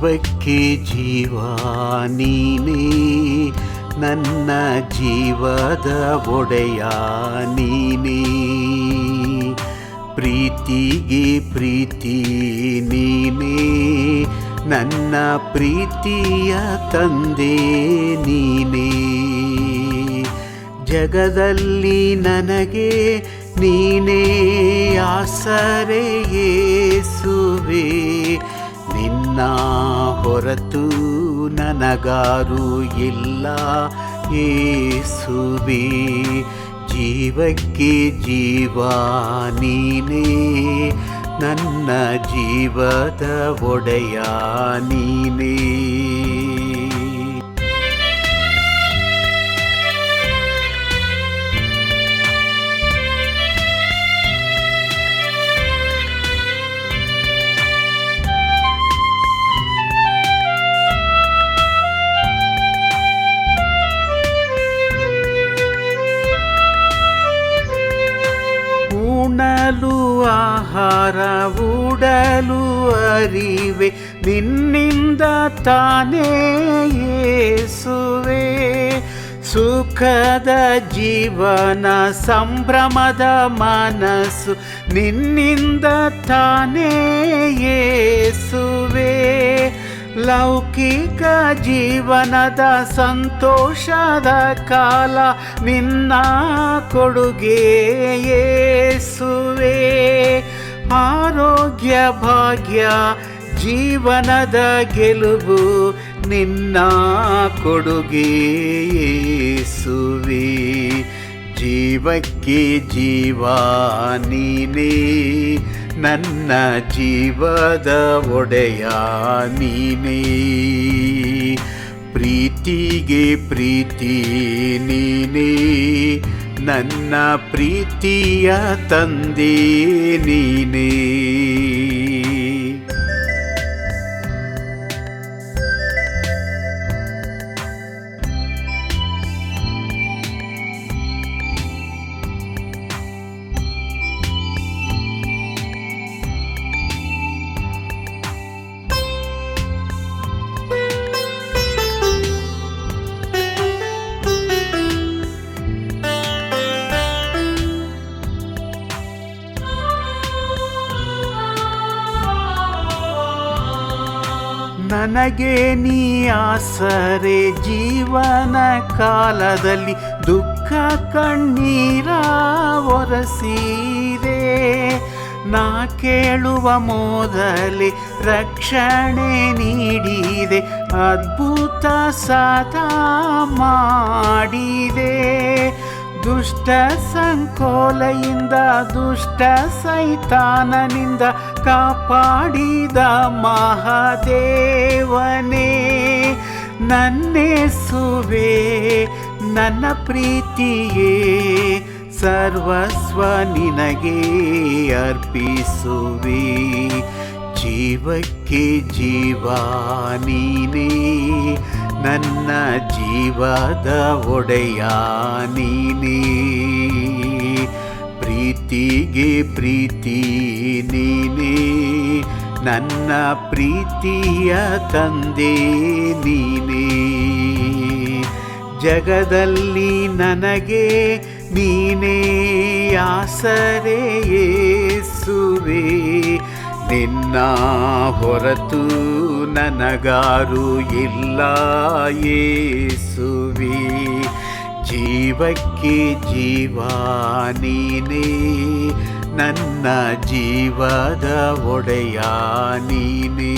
ಜೀವಕ್ಕೆ ಜೀವ ನೀನೇ ನನ್ನ ಜೀವದ ಒಡೆಯ ನೀನೇ ಪ್ರೀತಿಗೆ ಪ್ರೀತಿ ನೀನೇ, ನನ್ನ ಪ್ರೀತಿಯ ತಂದೆ ನೀನೇ. ಜಗದಲ್ಲಿ ನನಗೆ ನೀನೇ, ಆಸರೆ ಯೇಸುವೆ ನಿನ್ನ ಹೊರತು ನನಗಾರು ಇಲ್ಲ. ಯೇಸುವೆ ಜೀವಕ್ಕೆ ಜೀವ ನೀನೇ. ನನ್ನ ಜೀವದ ಒಡೆಯ ನೀನೇ. ಆಹಾರ ಉಡಲು ಅರಿವೆ ನಿನ್ನಿಂದ ತಾನೇ ಯೇಸುವೆ ಸುಖದ ಜೀವನ ಸಂಭ್ರಮದ ಮನಸ್ಸು ನಿನ್ನಿಂದ ತಾನೇ ಯೇಸುವೆ ಲೌಕಿಕ ಜೀವನದ ಸಂತೋಷದ ಕಾಲ ನಿನ್ನ ಕೊಡುಗೆ ಯೇಸುವೆ ಆರೋಗ್ಯ ಭಾಗ್ಯ, ಜೀವನದ ಗೆಲುವು ನಿನ್ನ ಕೊಡುಗೆ ಸುವಿ ಜೀವಕ್ಕೆ ಜೀವ ನೀನೇ, ನನ್ನ ಜೀವದ ಒಡೆಯ ನೀನೇ. ಪ್ರೀತಿಗೆ ಪ್ರೀತಿ ನೀನೇ, ನನ್ನ ಪ್ರೀತಿಯ ತಂದೆ ನೀನೇ ನನಗೆ ನೀ ಆಸರೆ ಜೀವನ ಕಾಲದಲ್ಲಿ ದುಃಖ ಕಣ್ಣೀರ ಒರೆಸಿದೆ ನಾ ಕೇಳುವ ಮೊದಲೆ ರಕ್ಷಣೆ ನೀಡಿದೆ, ಅದ್ಭುತ ಸಾಧ ಮಾಡಿದೆ. ದುಷ್ಟ ಸಂಕೋಲೆಯಿಂದ ದುಷ್ಟ ಸೈತಾನನಿಂದ ಕಾಪಾಡಿದ ಮಹಾದೇವನೇ ನನ್ನೆಸುವೆ, ನನ್ನ ಪ್ರೀತಿಯೇ, ಸರ್ವಸ್ವ ನಿನಗೆ ಅರ್ಪಿಸುವೆ. ಜೀವಕ್ಕೆ ಜೀವ ನೀನೇ, ನನ್ನ ಜೀವದ ಒಡೆಯ ನೀನೇ. ಪ್ರೀತಿಗೆ ಪ್ರೀತಿ ನೀನೇ. ನನ್ನ ಪ್ರೀತಿಯ ತಂದೆ ನೀನೇ. ಜಗದಲ್ಲಿ ನನಗೆ ನೀನೇ ಆಸರೆಯೇಸುವೆ ನಿನ್ನ ಹೊರತು ನನಗಾರು ಇಲ್ಲ ಯೇಸುವೆ ಜೀವಕ್ಕೆ ಜೀವ ನೀನೇ. ನನ್ನ ಜೀವದ ಒಡೆಯ ನೀನೇ